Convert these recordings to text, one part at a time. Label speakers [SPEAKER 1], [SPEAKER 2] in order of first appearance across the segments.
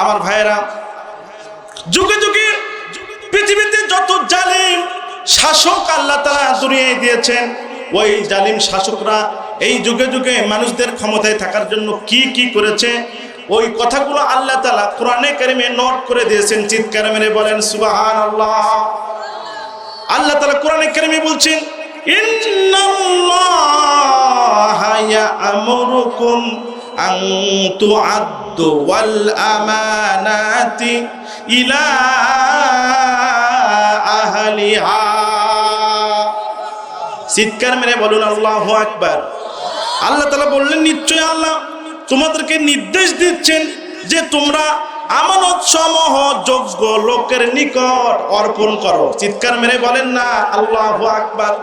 [SPEAKER 1] আমার ভাইয়েরা, যুগে যুগে পৃথিবীতে যত জালিম শাসক আল্লাহ তালা দুনিয়ায় দিয়েছেন, ওই জালিম শাসকরা এই যুগে যুগে মানুষদের ক্ষমতায় থাকার জন্য কি কি করেছে, ওই কথাগুলো আল্লাহ তালা কোরআনে কারিমে নোট করে দিয়েছেন, চিৎকার মেরে বলেন সুবাহান আল্লাহ আল্লাহ তালা কোরআনে কারিমে বলছেন, ইন্নাল্লাহা ইয়া'মুরুকুম আন তু'আদ্দু ওয়াল আমানাতি ইলা আহলিহা। চিৎকার মেরে বলুন, আল্লাহু আকবার। আল্লাহ তালা বললেন, নিশ্চয় আল্লাহ তোমাদেরকে নির্দেশ দিচ্ছেন যে তোমরা আমানত সমূহ যোগ্য লোকের নিকট অর্পণ করো। চিৎকার মেরে বলেন না, আল্লাহু আকবার।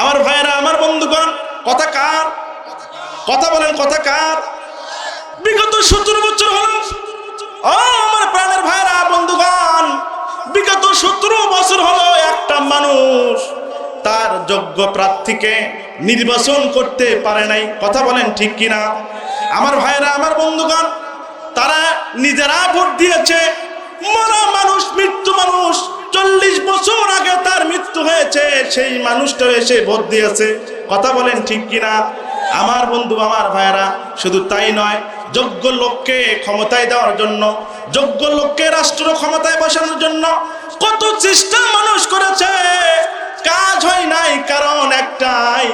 [SPEAKER 1] আমার ভাইরা আমার বন্ধুগণ, কথা কার? কথা বলেন, কথা কার? বিগত সতেরো বছর হল। আমার প্রাণের ভাইরা, বন্ধুগণ, বিগত সতেরো বছর হলো একটা মানুষ তার যোগ্য প্রার্থীকে নির্বাচন করতে পারে নাই। কথা বলেন ঠিক কিনা? আমার ভাইরা, আমার বন্ধুগণ, তারা নিজেরা ভোট দিয়েছে। মরা মানুষ, মৃত্যু মানুষ, চল্লিশ বছর আগে তার মৃত্যু হয়েছে, সেই মানুষটা এসে ভোট দিয়েছে। কথা বলেন ঠিক কিনা? আমার বন্ধু, আমার ভাইয়েরা, শুধু তাই নয়, যোগ্য লোককে ক্ষমতায় দেওয়ার জন্য, যোগ্য লোককে রাষ্ট্র ক্ষমতায় বসানোর জন্য কত চেষ্টা মানুষ করেছে। কাজ হয় নাই, কারণ একটাই,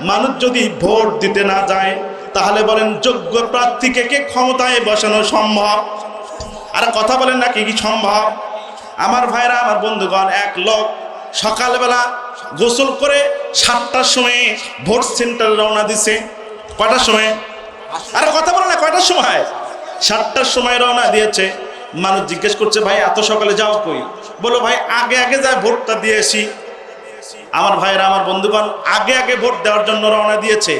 [SPEAKER 1] মানুষ যদি ভোট দিতে না যায়, তাহলে বলেন যোগ্য প্রার্থীকে কে ক্ষমতায় বসানো সম্ভব? আর কথা বলেন না কি কি সম্ভব? আমার ভাইরা আমার বন্ধুগণ, এক লোক সকালবেলা গোসল করে সাতটার সময় ভোট সেন্টারে রওনা দিছে। কয়টার সময়? আরে কথা বলে না, কয়টার সময়? সাতটার সময় রওনা দিয়েছে। মানুষ জিজ্ঞেস করছে, ভাই, এত সকালে যাও কই? বলো, ভাই, আগে আগে যায় ভোটটা দিয়ে আসি। আমার ভাইরা আমার বন্ধুগণ, আগে আগে ভোট দেওয়ার জন্য রওনা দিয়েছে।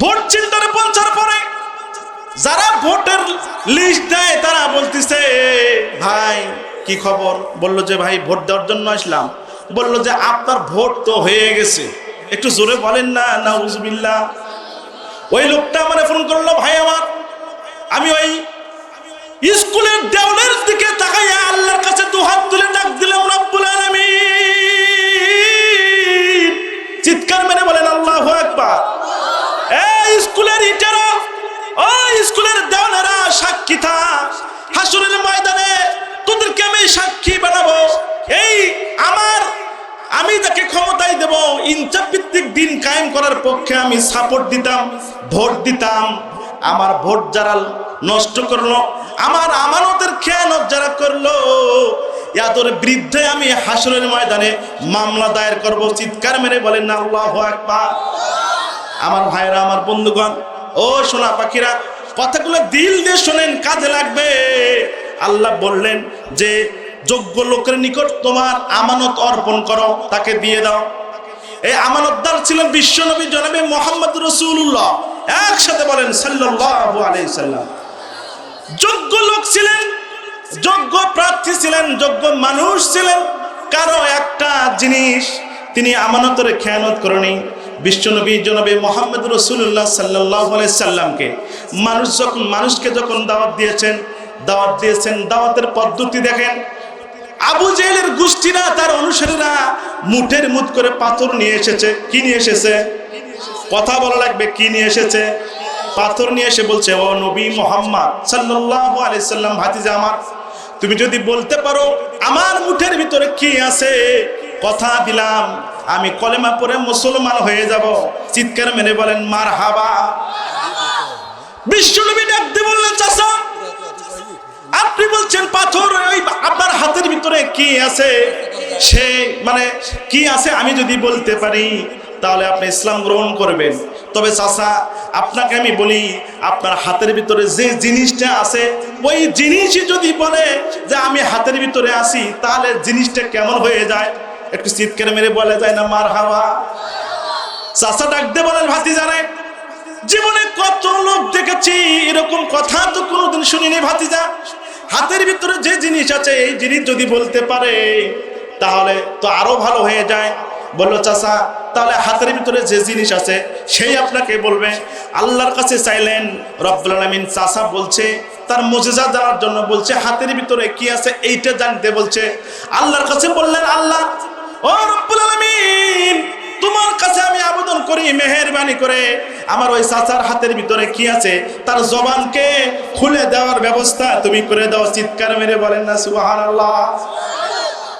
[SPEAKER 1] ভোট সেন্টারে পৌঁছার পরে যারা ভোটের লিস্ট দেয়, তারা বলতেছে ভাই, কি খবর? বলল যে, ভাই, ভোট দেওয়ার জন্য আসলাম। বলল যে আপনার ভোট তো হয়ে গেছে। একটু জোরে বলেন না না উজবিল্লা ওই লোকটা আমার ফোন করল, ভাই আমার, আমি ওই স্কুলের দেওয়ালের দিকে তাকাইয়া আল্লাহর কাছে দু হাত তুলে ডাক দিলাম, রব্বুল আলামিন। তাকে ক্ষমতায় দেব। ইনচাপ ভিত্তিক দিন কায়েম করার পক্ষে আমি সাপোর্ট দিতাম, ভোট দিতাম। আমার ভোট যারা নষ্ট করল, আমার আমানতের খেয়ানত যারা করল ইয়াদের বিরুদ্ধে আমি হাসরের ময়দানে মামলা দায়ের করব। চিৎকার মেরে বলেন না আল্লাহ আকবার। আমার ভাইরা আমার বন্ধুগণ, ও সোনা পাখিরা, কথাগুলো দিল দিয়ে শোনেন, কাজে লাগবে। আল্লাহ বললেন যে যোগ্য লোকের নিকট তোমার আমানত অর্পণ করো, তাকে দিয়ে দাও। এই আমানতদার ছিলেন বিশ্বনবী জনাবে মোহাম্মদ রসুল্লাহ একসাথে বলেন, সাল্লাল্লাহু আলাইহি সাল্লাম। যোগ্য লোক ছিলেন, যোগ্য প্রার্থী ছিলেন, যোগ্য মানুষ ছিলেন, কারও একটা জিনিস তিনি আমানতের খেয়ানত করেনি। বিশ্বনবী জনবী মোহাম্মদ রসুল্লাহ সাল্লাহ সাল্লামকে মানুষ যখন, মানুষকে যখন দাওয়াত দিয়েছেন দাওয়াত দিয়েছেন, দাওয়াতের পদ্ধতি দেখেন আবু জেলের গোষ্ঠীরা, তার অনুসারীরা মুঠের মুঠ করে পাথর নিয়ে এসেছে। কি নিয়ে এসেছে? কথা বলা লাগবে, কি নিয়ে এসেছে? পাথর নিয়ে এসে বলছে, ও নবী মোহাম্মদ সাল্লাল্লাহু আলাইহি সাল্লাম, ভাতিজা আমার, তুমি যদি বলতে পারো আমার মুঠের ভিতরে কি আছে? কথা দিলাম, আমি কলেমা পরে মুসলমান হয়ে যাব। চিৎকার মেরে বলেন মার হাবা বিশ্বনবী ডাকতে বললেন, চাচা আপনি বলছেন পাথর, ওই আপনার হাতের ভিতরে কি আছে? সে মানে কি আছে আমি যদি বলতে পারি, তাহলে আপনি ইসলাম গ্রহণ করবেন। তবে চাচা, আপনাকে আমি বলি, আপনার হাতের ভিতরে যে জিনিসটা আছে, ওই জিনিসই যদি বলে যে আমি হাতের ভিতরে আসি তাহলে জিনিসটা কেমন হয়ে যায়? একটু চিৎকার মেরে বলে যায় না, মার হাওয়া। চাচা ডাকতে বলেন ভাতি জানে জীবনে কত লোক দেখেছি, এরকম কথা তো কোনোদিন শুনিনি, ভাতিজা। হাতের ভিতরে যে জিনিস আছে, এই জিনিস যদি বলতে পারে, তাহলে তো আরও ভালো হয়ে যায়। বলল, চাচা, তাহলে হাতের ভিতরে যে জিনিস আছে, সেই আপনাকে বলবে। আল্লাহর কাছে চাইলেন, রব্বুল আলমিন চাচা বলছে, তার মজেজা জানার জন্য বলছে, হাতের ভিতরে কি আছে এইটা জানতে বলছে। আল্লাহর কাছে বললেন, আল্লাহ, ও রব্বুল আলামিন তোমার কাছে আমি আবেদন করি, মেহেরবানি করে। আমার ওই চাচার হাতের ভিতরে কি আছে? তার জবানকে খুলে দেওয়ার ব্যবস্থা তুমি করে দাও, চিৎকার মেরে বলেন না, সুবহানাল্লাহ।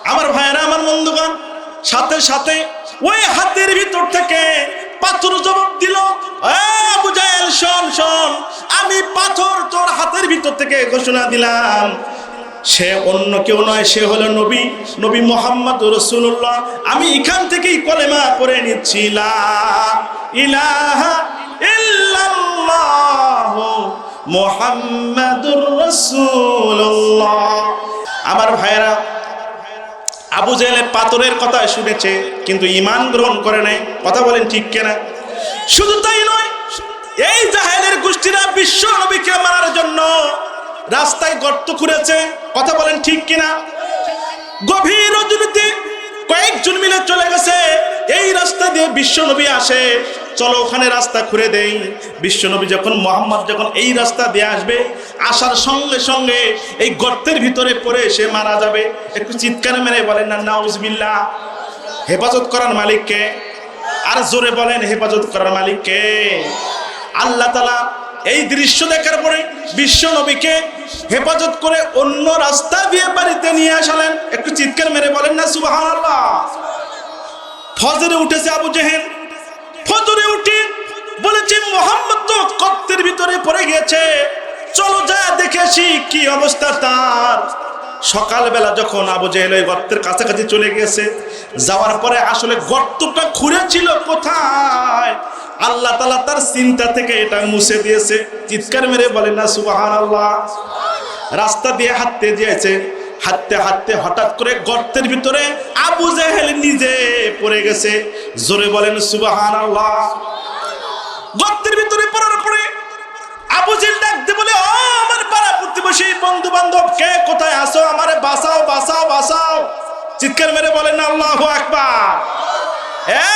[SPEAKER 1] আমার ভাইয়েরা, আমার বন্ধুগণ, সাথে সাথে ওই হাতের ভিতর থেকে পাথর জবাব দিল, "এ আবু জাহেল, শোন শোন, আমি পাথর তোর হাতের ভিতর থেকে ঘোষণা দিলাম। সে অন্য কেউ নয়, সে হলো নবী নবী মোহাম্মদ রসুল্লাহ। আমি এখান থেকেই কলেমা করে নিচ্ছি আমার ভাইয়েরা, আবু জেলে পাথরের কথা শুনেছে, কিন্তু ইমান গ্রহণ করে নাই। কথা বলেন ঠিক কেনা? শুধু তাই নয়, এই জাহেলের গোষ্ঠীরা বিশ্ব নবীকে মারার জন্য রাস্তায় গর্ত খুঁড়েছে, কথা বলেন ঠিক কিনা? গভীর রজনীতে, কয়েকজন মিলে চলে গেছে। এই রাস্তা দিয়ে বিশ্ব নবী আসে। চলো ওখানে রাস্তা খুঁড়ে দেই। বিশ্ব নবী যখন, মোহাম্মদ যখন এই রাস্তা দিয়ে আসবে, আসার সঙ্গে সঙ্গে এই গর্তের ভিতরে পড়ে সে মারা যাবে। একটু চিৎকার মেরে বলেন না নাউজবিল্লা হেফাজত করার মালিককে আর জোরে বলেন, হেফাজত করার মালিককে আল্লাহ তালা এই দৃশ্য দেখার পরে বিশ্ব নবীকে হেফাজত করে অন্য রাস্তা বিয়ে বাড়িতে নিয়ে আসালেন। একটু চিৎকার মেরে বলেন না সুবাহ ফজরে উঠেছে আবু জেহেল। ফজরে উঠে বলেছে, মোহাম্মদ তো কর্তের ভিতরে পড়ে গিয়েছে। চলো যা দেখে আসি, কি অবস্থা তার? সকালবেলা যখন আবু জেহেল ওই গর্তের কাছাকাছি চলে গেছে যাওয়ার পরে আসলে গর্তটা খুঁড়েছিল কোথায়? আল্লাহ তালা তার চিন্তা থেকে এটা মুছে দিয়েছে। চিৎকার মেরে বলে, না সুবাহান আল্লাহ রাস্তা দিয়ে হাঁটতে দিয়েছে হাঁটতে হাঁটতে হঠাৎ করে গর্তের ভিতরে আবু জাহেল নিজে পড়ে গেছে। জোরে বলেন সুবাহান আল্লাহ গর্তের ভিতরে পড়ার পরে আবু জেল ডাকতে বলে, ও আমার পাড়া প্রতিবেশী বন্ধু বান্ধব কে কোথায় আসো আমারে বাঁচাও বাঁচাও বাঁচাও। চিৎকার মেরে বলেন, আল্লাহ আকবার। এ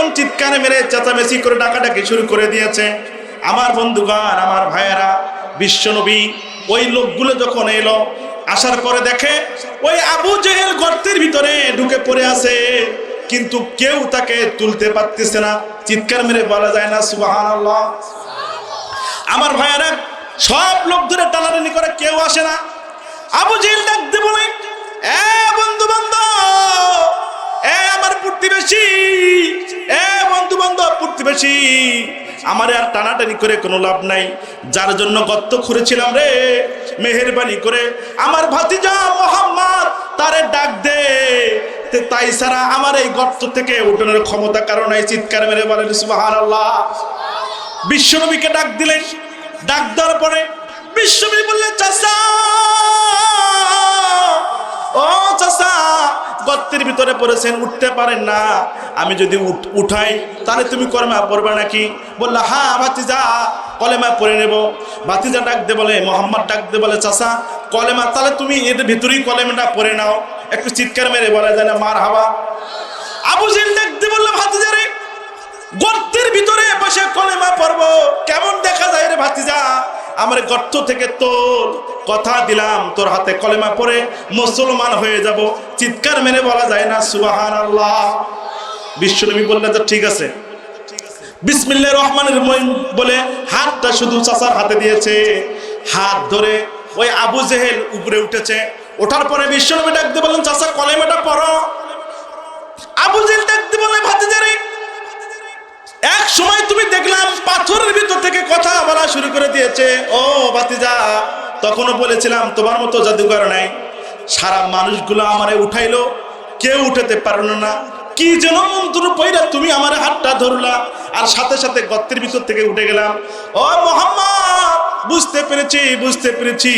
[SPEAKER 1] যখন চিৎকার মেরে চেঁচামেচি করে ডাকাডাকি শুরু করে দিয়েছে, আমার বন্ধুগান আমার ভাইয়েরা, বিশ্বনবী, ওই লোকগুলো যখন এলো, আসার পরে দেখে ওই আবু জেহেল গর্তের ভিতরে ঢুকে পড়ে আছে। কিন্তু কেউ তাকে তুলতে পারতেছে না। চিৎকার মেরে বলা যায় না সুবাহান আমার ভাইয়েরা, সব লোক ধরে টানাটানি করে কেউ আসে না। আবু জেহেল ডাকতে বলে, এ বন্ধু বান্ধব প্রতিবেশী। এ বন্ধু বান্ধব প্রতিবেশী। আমার আর টানাটানি করে কোনো লাভ নাই। যার জন্য গর্ত খুঁড়েছিলাম রে, মেহেরবানি করে। আমার ভাতিজা মোহাম্মদ তারে ডাক দে। তাই ছাড়া আমার এই গর্ত থেকে উঠানোর ক্ষমতা কারণ এই চিৎকার মেরে বলেন সুবাহান আল্লাহ বিশ্বনবীকে ডাক দিলেন। ডাক দেওয়ার পরে বিশ্বনবী বললেন চাষা গর্তের ভিতরে পড়েছেন, উঠতে পারেন না। আমি যদি উঠ- উঠাই, তাহলে তুমি কলেমা পড়বে নাকি? বললা হ্যাঁ ভাতিজা কলেমা পড়ে নেব। ভাতিজা ডাকতে বলে, মোহাম্মদ ডাকতে বলে চাষা কলেমা, তাহলে তুমি এদের ভিতরেই কলেমাটা পড়ে নাও। একটু চিৎকার মেরে বলা যায় না মার হাওয়া আবু জিল ডাকতে বলল, ভাতিজা রে, গর্তের ভিতরে বসে কলেমা পড়ব। কেমন দেখা যায় রে ভাতিজা? আমার গর্ত থেকে তোর কথা দিলাম, তোর হাতে কলেমা পড়ে মুসলমান হয়ে যাব। চিৎকার মেনে বলা যায় না সুবাহান আল্লাহ বিশ্বনবী বললেন যে, ঠিক আছে। বিসমিল্লাহ রহমানের রহিম বলে হাতটা শুধু চাচার হাতে দিয়েছে। হাত ধরে ওই আবু জেহেল উপরে উঠেছে। ওঠার পরে বিশ্বনবী ডাকতে বললেন, চাচা, কলেমাটা পড়ো। আবু জেহেল ডাকতে বলে ভাতিজারে, এক সময় তুমি দেখলাম পাথরের ভিতর থেকে কথা বলা শুরু করে দিয়েছে। ও বাতিজা তখনও বলেছিলাম, তোমার মতো জাদুঘর নাই। সারা মানুষগুলো আমারে উঠাইলো। কেউ উঠাতে পারল না। কি যেন মন্ত্র পইরা তুমি আমার হাতটা ধরলা। আর সাথে সাথে গর্তের ভিতর থেকে উঠে গেলাম। ও মোহাম্মদ, বুঝতে পেরেছি বুঝতে পেরেছি।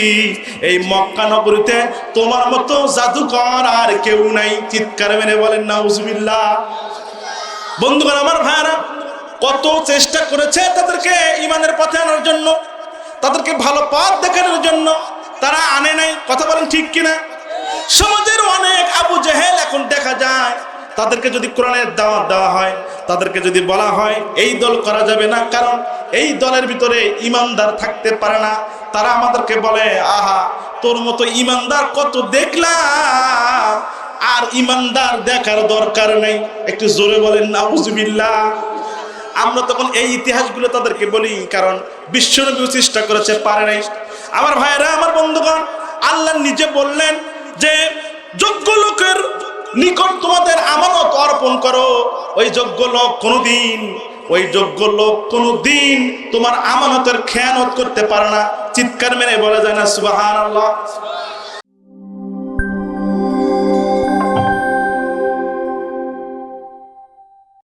[SPEAKER 1] এই মক্কা নগরীতে তোমার মতো জাদুকর আর কেউ নাই। চিৎকার মেনে বলেন না উজবিল্লা বন্ধুগণ, আমার ভাইয়ারা, কত চেষ্টা করেছে তাদেরকে ইমানের পথে আনার জন্য। তাদেরকে ভালো পথ দেখানোর জন্য তারা আনে নাই। কথা বলেন ঠিক কিনা? সমাজের অনেক আবু জেহেল এখন দেখা যায়, তাদেরকে যদি কোরআনের দাওয়াত দেওয়া হয়, তাদেরকে যদি বলা হয়, এই দল করা যাবে না, কারণ এই দলের ভিতরে ইমানদার থাকতে পারে না। তারা আমাদেরকে বলে, আহা, তোর মতো ইমানদার কত দেখলাম, আর ইমানদার দেখার দরকার নেই। একটু জোরে বলেন, নাউজুবিল্লাহ। আমরা তখন এই ইতিহাসগুলো তাদেরকে বলি, কারণ বিশ্বনবী চেষ্টা করেছে, পারে নাই। আমার ভাইয়েরা, আমার বন্ধুগণ, আল্লাহ নিজে বললেন যে, যোগ্য লোকের নিকট তোমাদের আমানত অর্পণ করো। ওই যোগ্য লোক কোনোদিন, ওই যোগ্য লোক কোনোদিন তোমার আমানতের খেয়ানত করতে পারে না। চিৎকার মেনে বলা যায় না সুবাহান আল্লাহ